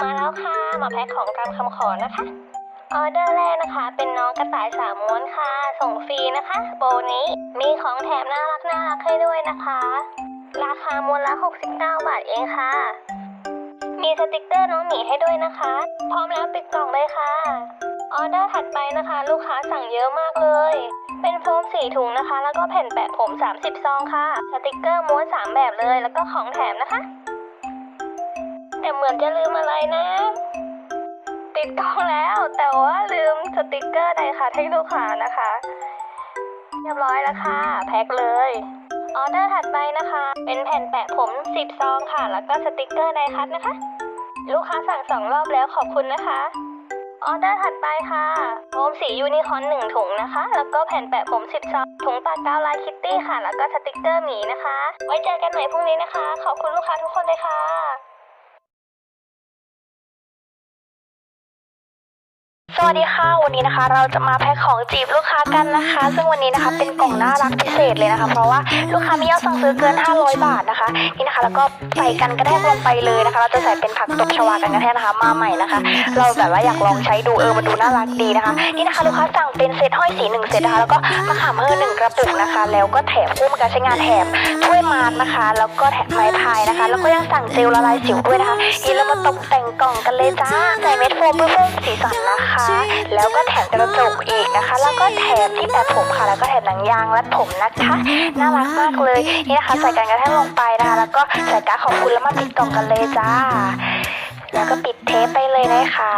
มาแล้วค่ะมาแพ็คของตามคำขอนะคะ ออเดอร์แรกนะคะเป็นน้องกระต่ายสามม้วนค่ะ ส่งฟรีนะคะ โบนี้มีของแถมน่ารักน่ารักให้ด้วยนะคะ ราคาม้วนละ 69 บาทเองค่ะ มีสติกเกอร์น้องหมีให้ด้วยนะคะ พร้อมแล้วปิดกล่องเลยค่ะ ออเดอร์ถัดไปนะคะ ลูกค้าสั่งเยอะมากเลย เป็นโฟมสี่ถุงนะคะ แล้วก็แผ่นแปะผม 30 ซองค่ะ สติกเกอร์ม้วน 3 แบบเลย แล้วก็ของแถมนะคะ แต่เหมือนจะลืมอะไรนะ ติดกล้องแล้ว แต่ว่าลืมสติกเกอร์ใดค่ะให้ลูกค้านะคะ เรียบร้อยแล้วค่ะ แพ็คเลย ออเดอร์ถัดไปนะคะ เป็นแผ่นแปะผม10ซองค่ะ แล้วก็สติกเกอร์ไดคัทนะคะ ลูกค้าสั่งสองรอบแล้วขอบคุณนะคะออเดอร์ถัดไปค่ะโฟมสียูนิคอร์นหนึ่งถุงนะคะ แล้วก็แผ่นแปะผม10ซองถุงปากกาวลายคิตตี้ค่ะ แล้วก็สติกเกอร์หมีนะคะ ไว้เจอกันใหม่พรุ่งนี้นะคะ ขอบคุณลูกค้าทุกคนเลยค่ะ สวัสดีค่ะ วันนี้นะคะ เราจะมาแพ็คของจีบลูกค้ากันนะคะ ซึ่งวันนี้นะคะเป็นกล่องน่ารักพิเศษเลยนะคะ เพราะว่าลูกค้ามียอดสั่งซื้อเกิน 500 บาทนะคะ นี่นะคะ แล้วก็ใส่กันกระแทกลงไปเลยนะคะ เราจะใส่เป็นผักตบชวากันกระแทกนะคะ มาใหม่นะคะ เราแบบว่าอยากลองใช้ดูเออมันดูน่ารักดีนะคะ นี่นะคะลูกค้าสั่งเป็นเซตห้อยสีหนึ่งเซตนะคะ แล้วก็มะขามเพิ่หนึ่งกระปุกนะคะ แล้วก็แถมคู่มาการใช้งานแถมถ้วยมาร์กนะคะ แล้วก็แถมไม้พายนะคะ แล้วก็ยังสั่งเจลละลายสิวด้วยนะคะนี่เรามาตกแต่งกล่องกันเลยจ้า ใส่เม็ดโฟมเพื่อเพิ่มสีสันนะคะแล้วก็แถมกระจกอีกนะคะ แล้วก็แถมที่แปะผมค่ะ แล้วก็แถมหนังยางรัดผมนะคะ น่ารักมากเลย นี่นะคะใส่กันกระแทกลงไปนะคะ แล้วก็ใส่การ์ดขอบคุณแล้วมาปิดกล่องกันเลยจ้าแล้วก็ปิดเทปไปเลยนะคะ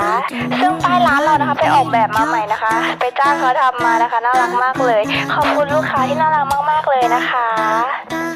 ซึ่งป้ายร้านเรานะคะไปออกแบบมาใหม่นะคะ ไปจ้างเขาทำมานะคะ น่ารักมากเลย ขอบคุณลูกค้าที่น่ารักมากๆเลยนะคะ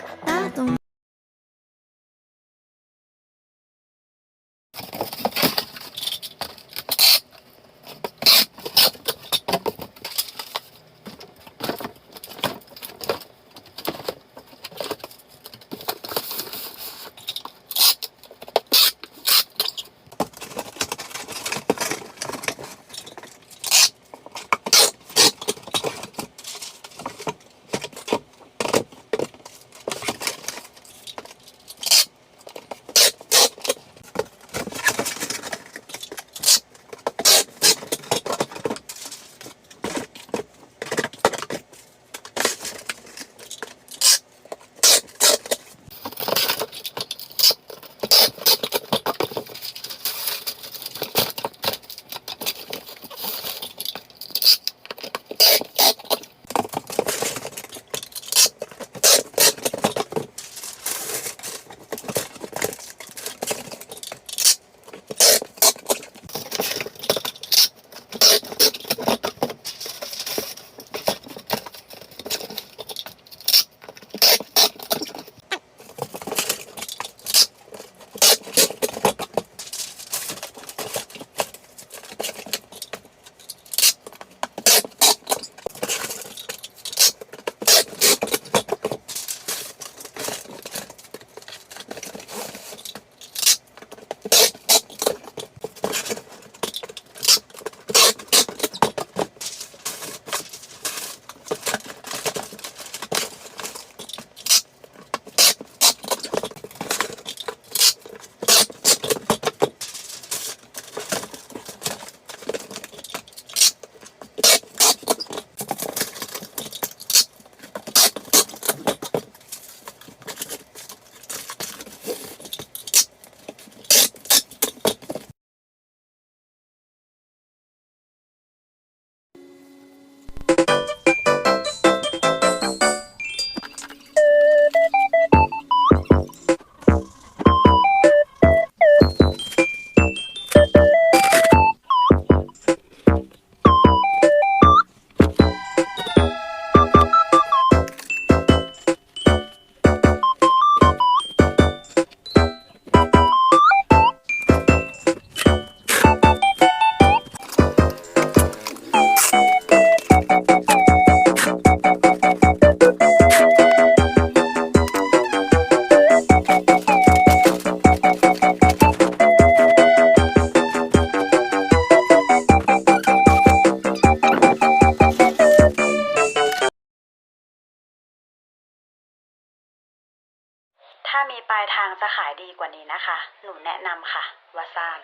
กว่านี้นะคะ หนูแนะนำค่ะวาซาน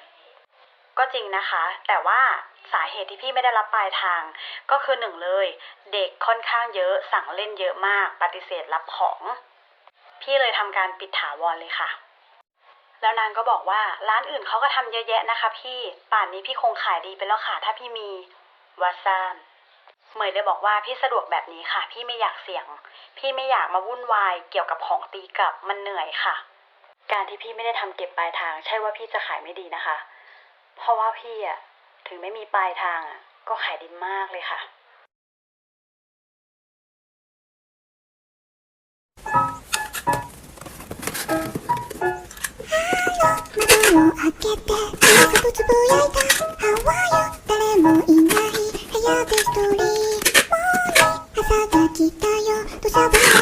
ก็จริงนะคะ แต่ว่าสาเหตุที่พี่ไม่ได้รับปลายทาง ก็คือหนึ่งเลย เด็กค่อนข้างเยอะสั่งเล่นเยอะมาก ปฏิเสธรับของ พี่เลยทำการปิดถาวรเลยค่ะ แล้วนางก็บอกว่าร้านอื่นเขาก็ทำเยอะแยะนะคะ พี่ป่านนี้พี่คงขายดีไปแล้วค่ะถ้าพี่มีวาซานเหมยเลยบอกว่าพี่สะดวกแบบนี้ค่ะ พี่ไม่อยากเสี่ยง พี่ไม่อยากมาวุ่นวายเกี่ยวกับของตีกลับมันเหนื่อยค่ะ การที่พี่ไม่ได้ทำเก็บปลายทาง ใช่ว่าพี่จะขายไม่ดีนะคะ เพราะว่าพี่อะถึงไม่มีปลายทางอะก็ขายดีมากเลยค่ะ 窓を開けて薄くつぶやいた「ハワイ誰もいない部屋で一人もう朝が来たよ土砂降り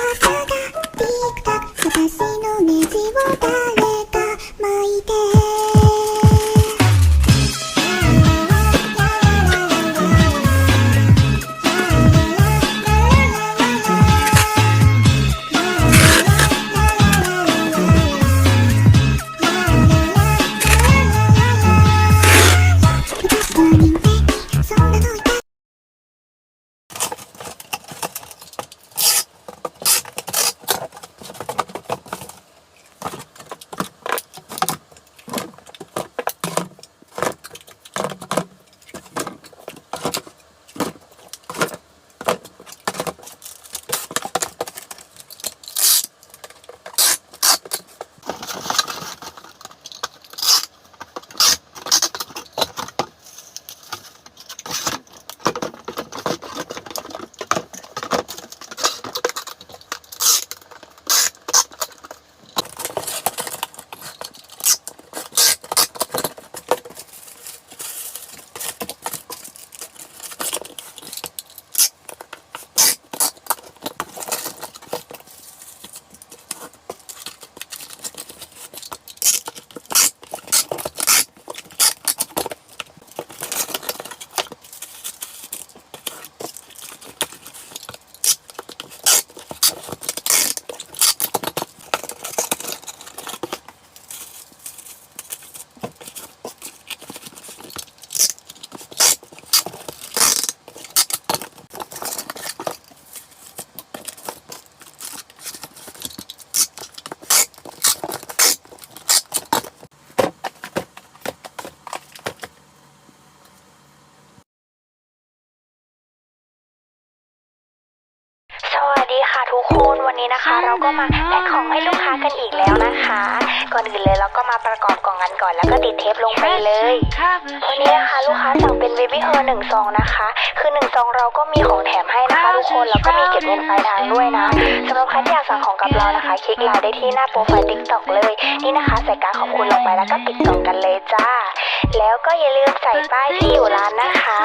ก็มาแพ็คของให้ลูกค้ากันอีกแล้วนะคะ ก่อนอื่นเลยเราก็มาประกอบกล่องกันก่อน แล้วก็ติดเทปลงไปเลยวันนี้นะคะลูกค้าสั่งเป็นเบบี้เฮอร์หนึ่งซองนะคะ คือหนึ่งซองเราก็มีของแถมให้นะคะทุกคนแล้วก็มีเก็บเงินปลายทางด้วยนะสำหรับใครที่อยากสั่งของกับเรานะคะ คลิกไลน์ได้ที่หน้าโปรไฟล์ติ๊กต็อกเลยนี่นะคะใส่การขอบคุณลงไปแล้วก็ปิดกล่องกันเลยจ้า แล้วก็อย่าลืมใส่ป้ายที่อยู่ร้านนะคะ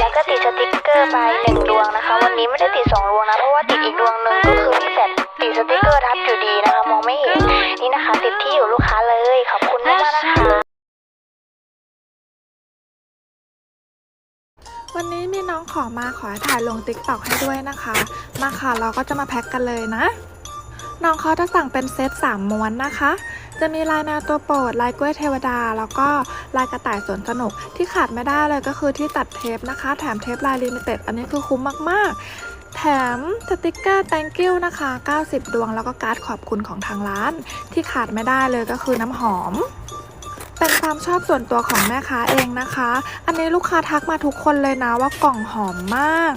แล้วก็ติดสติกเกอร์ไปหนึ่งดวงนะคะ วันนี้ไม่ได้ติดสองดวงนะเพราะว่าติดอีกดวงหนึ่งก็คือมีแต่ ติดสติกเกอร์ทับอยู่ดีนะคะ มองไม่เห็น นี่นะคะ ติดที่อยู่ลูกค้าเลย ขอบคุณมากๆนะคะ วันนี้มีน้องขอมาขอถ่ายลงติ๊กต็อกให้ด้วยนะคะ มาค่ะเราก็จะมาแพ็คกันเลยนะ น้องเขาจะสั่งเป็นเซต3ม้วนนะคะ จะมีลายแมวตัวโปรด ลายกล้วยเทวดา แล้วก็ลายกระต่ายสวนสนุก ที่ขาดไม่ได้เลยก็คือที่ตัดเทปนะคะ แถมเทปลายลิมิเต็ด อันนี้คือคุ้มมากๆ แถมสติกเกอร์ thank you นะคะ 90 ดวงแล้วก็การ์ดขอบคุณของทางร้าน ที่ขาดไม่ได้เลยก็คือน้ำหอม เป็นความชอบส่วนตัวของแม่ค้าเองนะคะ อันนี้ลูกค้าทักมาทุกคนเลยนะว่ากล่องหอมมาก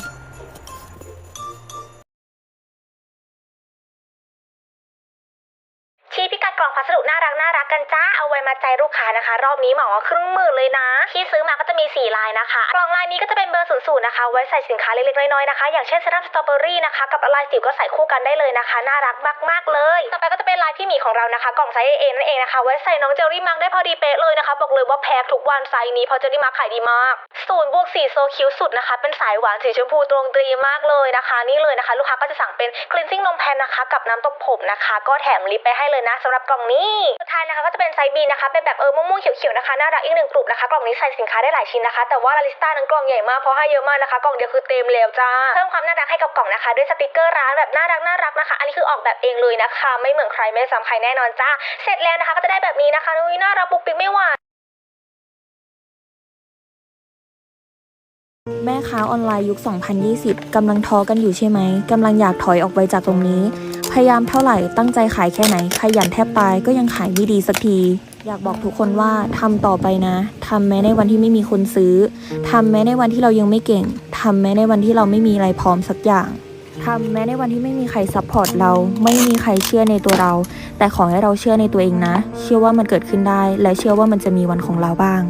ชี้พิกัดกล่องพัสดุน่ารักน่ารักกันจ้า เอาไว้มาใจลูกค้านะคะ รอบนี้เหมาครึ่งหมื่นเลยนะ ที่ซื้อมาก็จะมี 4 ลายนะคะกล่องลายนี้ก็จะเป็นเบอร์ศูนย์ศูนย์นะคะ ไว้ใส่สินค้าเล็กๆน้อยๆนะคะ อย่างเช่นเซรั่มสตรอเบอรี่นะคะ กับลายสิวก็ใส่คู่กันได้เลยนะคะ น่ารักมากๆเลย ต่อไปก็จะเป็นลายพี่หมีของเรานะคะ กล่องไซส์เอนั่นเองนะคะ ไว้ใส่น้องเจลลี่มังได้พอดีเป๊ะเลยนะคะ บอกเลยว่าแพ็คทุกวันไซส์นี้เพราะเจลลี่มังขายดีมากศูนย์บวกสี่โซคิวสุดนะคะ เป็นสายหวานสีชมพูตรงตรีมากเลยนะคะ นี่เลยนะคะ ลูกค้าก็จะสั่งเป็น cleansing นมแพนนะคะ กับน้ำตบผมนะคะ ก็แถมลิปไปให้เลยนะสำหรับกล่องนี้สุดท้ายนะคะก็จะเป็นไซส์บีนะคะเป็นแบบเออม่วงๆเขียวๆนะคะน่ารักอีกหนึ่งกลุ่มนะคะกล่องนี้ใส่สินค้าได้หลายชิ้นนะคะ แต่ว่าลาลิสต้านั้นกล่องใหญ่มากเพราะให้เยอะมากนะคะ กล่องเดียวคือเต็มแล้วจ้า เพิ่มความน่ารักให้กับกล่องนะคะ ด้วยสติกเกอร์ร้านแบบน่ารักน่ารักนะคะ อันนี้คือออกแบบเองเลยนะคะ ไม่เหมือนใครไม่ซ้ำใครแน่นอนจ้า เสร็จแล้วนะคะก็จะได้แบบนี้นะคะนุ้ยน่ารักปุกปิ๊กไม่หวานแม่ค้าออนไลน์ยุค 2020 กำลังท้อกันอยู่ใช่ไหม กำลังอยากถอยออกไปจากตรงนี้ พยายามเท่าไหร่ ตั้งใจขายแค่ไหน ขยันแทบตายก็ยังขายไม่ดีสักที อยากบอกทุกคนว่าทำต่อไปนะทำแม้ในวันที่ไม่มีคนซื้อทำแม้ในวันที่เรายังไม่เก่งทำแม้ในวันที่เราไม่มีอะไรพร้อมสักอย่างทำแม้ในวันที่ไม่มีใครซัพพอร์ตเราไม่มีใครเชื่อในตัวเรา แต่ขอให้เราเชื่อในตัวเองนะ เชื่อว่ามันเกิดขึ้นได้ และเชื่อว่ามันจะมีวันของเราบ้าง